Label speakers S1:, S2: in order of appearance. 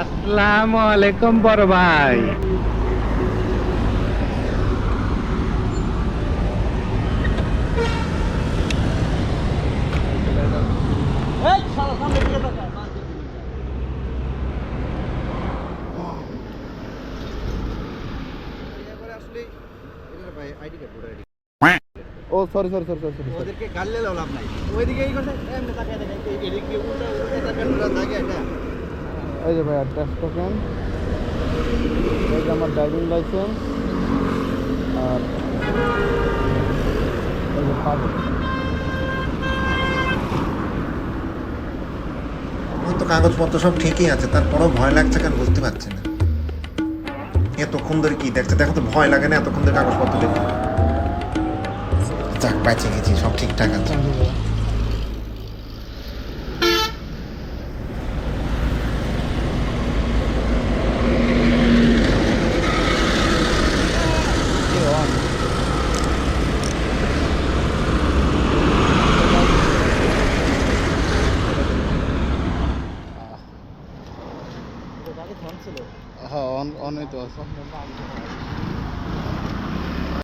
S1: আসসালামু আলাইকুম বড় ভাই।
S2: ও sorry sorry sorry sorry sorry
S3: ওদেরকে গাললে লাভ নাই। ওইদিকে এই কথা এমনি তাকিয়ে এদিকে উল্টা উল্টা ওরা থাকে এটা।
S2: এই যে ভাই অ্যাড্রেস টোকেন এই যে আমার ড্রাইভিং লাইসেন্স আর
S4: তো কাগজপত্র সব ঠিকই আছে, তারপরেও ভয় লাগছে কেন বুঝতে পারছি না। এতক্ষণ ধরে কি দেখছে? দেখো তো ভয় লাগে না, এতক্ষণ ধরে কাগজপত্র দেখে যাক বেঁচে গেছি, সব ঠিকঠাক আছে।
S2: হ্যাঁ অন অনই তো আছে